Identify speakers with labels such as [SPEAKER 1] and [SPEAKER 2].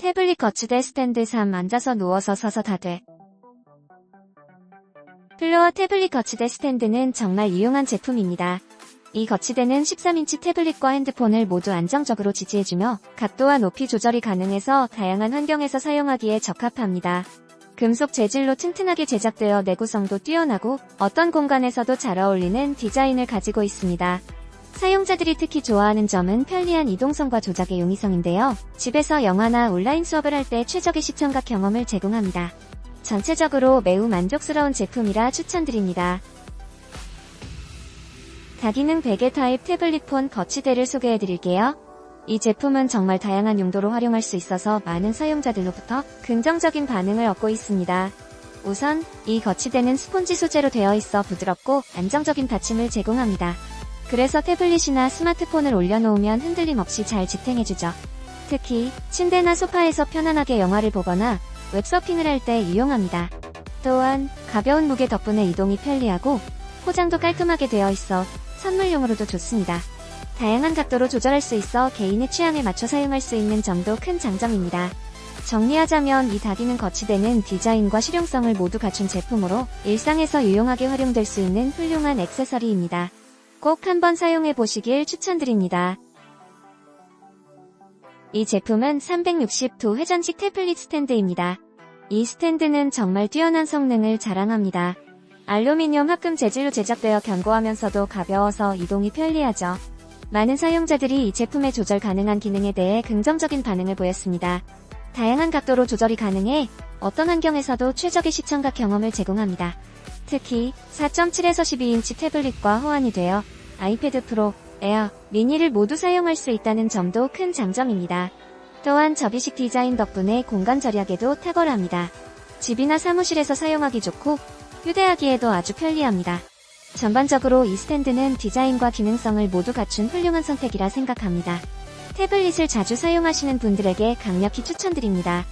[SPEAKER 1] 태블릿 거치대 스탠드 3 앉아서 누워서 서서 다 돼. 플로어 태블릿 거치대 스탠드는 정말 유용한 제품입니다. 이 거치대는 13인치 태블릿과 핸드폰을 모두 안정적으로 지지해주며 각도와 높이 조절이 가능해서 다양한 환경에서 사용하기에 적합합니다. 금속 재질로 튼튼하게 제작되어 내구성도 뛰어나고 어떤 공간에서도 잘 어울리는 디자인을 가지고 있습니다. 사용자들이 특히 좋아하는 점은 편리한 이동성과 조작의 용이성인데요. 집에서 영화나 온라인 수업을 할 때 최적의 시청각 경험을 제공합니다. 전체적으로 매우 만족스러운 제품이라 추천드립니다. 다기능 베개 타입 태블릿 폰 거치대를 소개해드릴게요. 이 제품은 정말 다양한 용도로 활용할 수 있어서 많은 사용자들로부터 긍정적인 반응을 얻고 있습니다. 우선 이 거치대는 스폰지 소재로 되어 있어 부드럽고 안정적인 받침을 제공합니다. 그래서 태블릿이나 스마트폰을 올려놓으면 흔들림 없이 잘 지탱해주죠. 특히 침대나 소파에서 편안하게 영화를 보거나 웹서핑을 할 때 유용합니다. 또한 가벼운 무게 덕분에 이동이 편리하고 포장도 깔끔하게 되어 있어 선물용으로도 좋습니다. 다양한 각도로 조절할 수 있어 개인의 취향에 맞춰 사용할 수 있는 점도 큰 장점입니다. 정리하자면 이 다기능 거치대는 디자인과 실용성을 모두 갖춘 제품으로 일상에서 유용하게 활용될 수 있는 훌륭한 액세서리입니다. 꼭 한번 사용해 보시길 추천드립니다. 이 제품은 360도 회전식 태블릿 스탠드입니다. 이 스탠드는 정말 뛰어난 성능을 자랑합니다. 알루미늄 합금 재질로 제작되어 견고하면서도 가벼워서 이동이 편리하죠. 많은 사용자들이 이 제품의 조절 가능한 기능에 대해 긍정적인 반응을 보였습니다. 다양한 각도로 조절이 가능해 어떤 환경에서도 최적의 시청각 경험을 제공합니다. 특히 4.7에서 12인치 태블릿과 호환이 되어 아이패드 프로, 에어, 미니를 모두 사용할 수 있다는 점도 큰 장점입니다. 또한 접이식 디자인 덕분에 공간 절약에도 탁월합니다. 집이나 사무실에서 사용하기 좋고 휴대하기에도 아주 편리합니다. 전반적으로 이 스탠드는 디자인과 기능성을 모두 갖춘 훌륭한 선택이라 생각합니다. 태블릿을 자주 사용하시는 분들에게 강력히 추천드립니다.